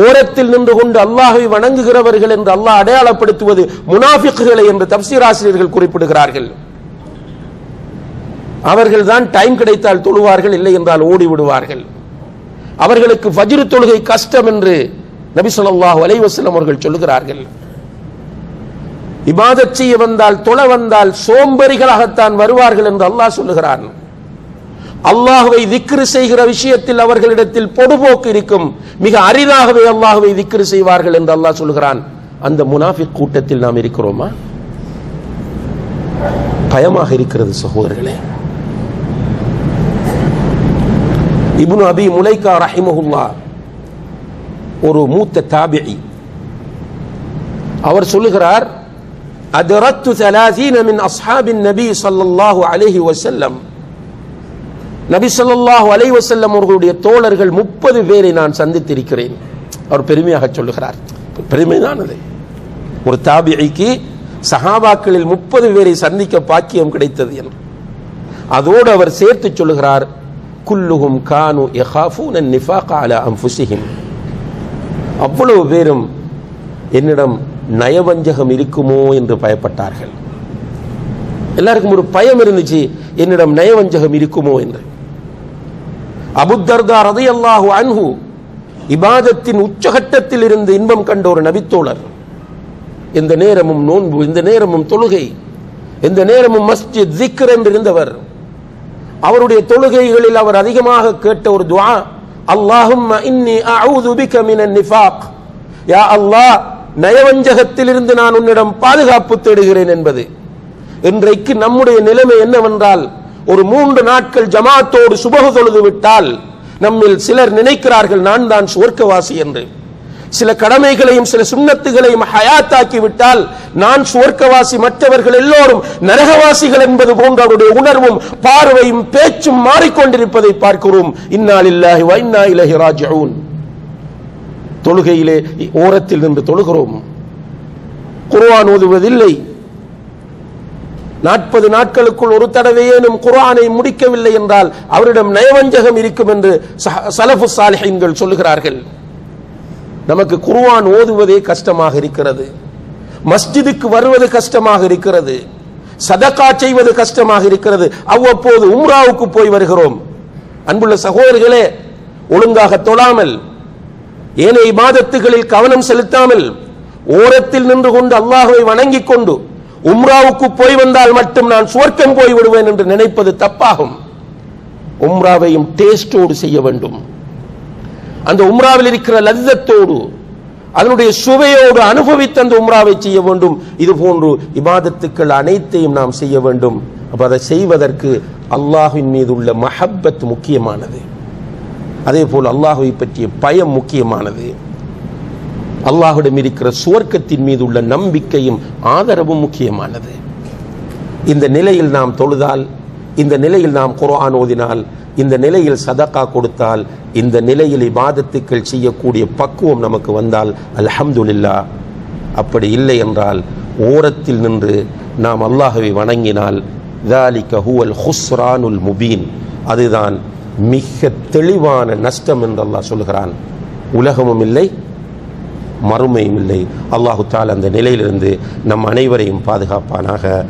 ஓரத்தில் நின்று கொண்டு அல்லாஹை வணங்குகிறவர்கள் என்று அல்லாஹ் அடையாளப்படுத்துவது முனாஃபிக்குகளை என்று தப்சீர் ஆசிரியர்கள் குறிப்பிடுகிறார்கள். அவர்கள் தான் டைம் கிடைத்தால் தொழுவார்கள் இல்லை என்றால் ஓடி விடுவார்கள். அவர்களுக்கு ஃபஜ்ர் தொழுகை கஷ்டம் என்று நபி சொல்லாஹு அலைவசலம் அவர்கள் சொல்லுகிறார்கள். இபாதச் செய்ய வந்தால் தொழ வந்தால் சோம்பரிகளாகத்தான் வருவார்கள் என்று அல்லாஹ் சொல்லுகிறான். அல்லாஹுவை திக்ரு செய்கிற விஷயத்தில் அவர்களிடத்தில் பொடுபோக்கு இருக்கும் மிக அரிதாகவே அல்லாஹுவை திக்ரு செய்வார்கள் என்று அல்லாஹ் சொல்லுகிறான் அந்த முனாஃபிக் கூட்டத்தில் நாம் இருக்கிறோமா பயமாக இருக்கிறது சகோதரர்களே இப்னு அபி முலைகா ரஹிமஹுல்லா ஒரு மூத்த தாபிஇ அவர் சொல்லுகிறார் அதரத்து ثلاثين من أصحاب النبي صلى الله عليه وسلم நபி ஸல்லல்லாஹு அவர்களுடைய தோழர்கள் முப்பது பேரை நான் சந்தித்திருக்கிறேன். அவர் பெருமையாக சொல்லுகிறார். பெருமைதானது ஒரு தாபிக்கு சஹாபாக்களில் முப்பது பேரை சந்திக்க பாக்கியம் கிடைத்தது என்று அதோடு அவர் சேர்த்து சொல்லுகிறார் குல்லுகும் கானு யஹாஃபூன நிஃபாக அலா அன்ஃபுஸிஹிம். அவ்வளவு பேரும் என்னிடம் நயவஞ்சகம் இருக்குமோ என்று பயப்பட்டார்கள். எல்லாருக்கும் ஒரு பயம் இருந்துச்சு என்னிடம் நயவஞ்சகம் இருக்குமோ என்று. அபுத்தர்தா ரதி அல்லாஹு அன்ஹு இபாதத்தின் உச்சகட்டத்தில் இருந்து இன்பம் கண்ட ஒரு நபித்தோழர். இந்த நேரமும் நோன்பு இந்த நேரமும் தொழுகை இந்த நேரமும் மஸ்ஜித் திக்ர் என்று இருந்தவர் அவருடைய தொழுகைகளில் அவர் அதிகமாக கேட்ட ஒரு துவா அல்லாஹும் இன்னி அவுது பிக மினன் நிஃபாக். யா அல்லாஹ் நயவஞ்சகத்திலிருந்து நான் உன்னிடம் பாதுகாப்பு தேடுகிறேன் என்பது. இன்றைக்கு நம்முடைய நிலைமை என்னவென்றால் ஒரு மூன்று நாட்கள் ஜமாத்தோடு சுபகு தொழுது விட்டால் நம்மில் சிலர் நினைக்கிறார்கள் நான் தான் சுவர்க்கவாசி என்று. சில கடமைகளையும் சில சுண்ணத்துகளையும் ஹயாத்தாக்கி விட்டால் நான் சுவர்க்கவாசி மற்றவர்கள் எல்லோரும் நரகவாசிகள் என்பது போன்ற அவருடைய உணர்வும் பார்வையும் பேச்சும் மாறிக்கொண்டிருப்பதை பார்க்கிறோம். இன்னாலில்லாஹி வ இன்னா ராஜிஊன். தொழுகையிலே ஓரத்தில் நின்று தொழுகிறோம். குர்ஆன் ஓதுவதில்லை. நாற்பது நாட்களுக்குள் ஒரு தடவையேனும் குர்ஆனை முடிக்கவில்லை என்றால் அவரிடம் நயவஞ்சகம் இருக்கும் என்று சஹ- சலஃபு சாலிஹீன்கள் சொல்லுகிறார்கள். நமக்கு குர்ஆன் ஓதுவதே கஷ்டமாக இருக்கிறது. மஸ்ஜிதுக்கு வருவது கஷ்டமாக இருக்கிறது. சதக்கா செய்வது கஷ்டமாக இருக்கிறது. அவ்வப்போது உம்ராவுக்கு போய் வருகிறோம். அன்புள்ள சகோதரர்களே ஒழுங்காக தொழாமல் ஏனைய இபாதத்துகளில் கவனம் செலுத்தாமல் ஓரத்தில் நின்று கொண்டு அல்லாஹுவை வணங்கிக் கொண்டு உம்ராவுக்கு போய் வந்தால் மட்டும் நான் சுவர்க்கம் போய் விடுவேன் என்று நினைப்பது தப்பாகும். உம்ராவையும் டேஸ்டோடு செய்ய வேண்டும். அந்த உம்ராவில் இருக்கிற லzzத்தோடு அதனுடைய சுவையோடு அனுபவித்து அந்த உம்ராவை செய்ய வேண்டும். இது போன்று இபாதத்துக்கள் அனைத்தையும் நாம் செய்ய வேண்டும். அப்ப அதை செய்வதற்கு அல்லாஹின் மீது உள்ள மஹப்பத் முக்கியமானது. அதே போல் அல்லாஹுவை பற்றிய பயம் முக்கியமானது. அல்லாஹுடம் இருக்கிற சுவர்க்கத்தின் மீது உள்ள நம்பிக்கையும் ஆதரவும் முக்கியமானது. இந்த நிலையில் நாம் தொழுதால் இந்த நிலையில் நாம் குரான் ஓதினால் இந்த நிலையில் சதக்கா கொடுத்தால் இந்த நிலையில் இபாதத்துக்கள் செய்யக்கூடிய பக்குவம் நமக்கு வந்தால் அல்ஹம்துல்லா அப்படி இல்லை என்றால் ஓரத்தில் நின்று நாம் அல்லாஹவை வணங்கினால் தாலிக ஹுவல் ஹுஸ்ரானுல் முபீன் அதுதான் மிக தெளிவான நஷ்டம் என்று அல்லாஹ் சொல்கிறான். உலகமும் இல்லை மறுமையும் இல்லை. அல்லாஹு தால் அந்த நிலையிலிருந்து நம் அனைவரையும் பாதுகாப்பானாக.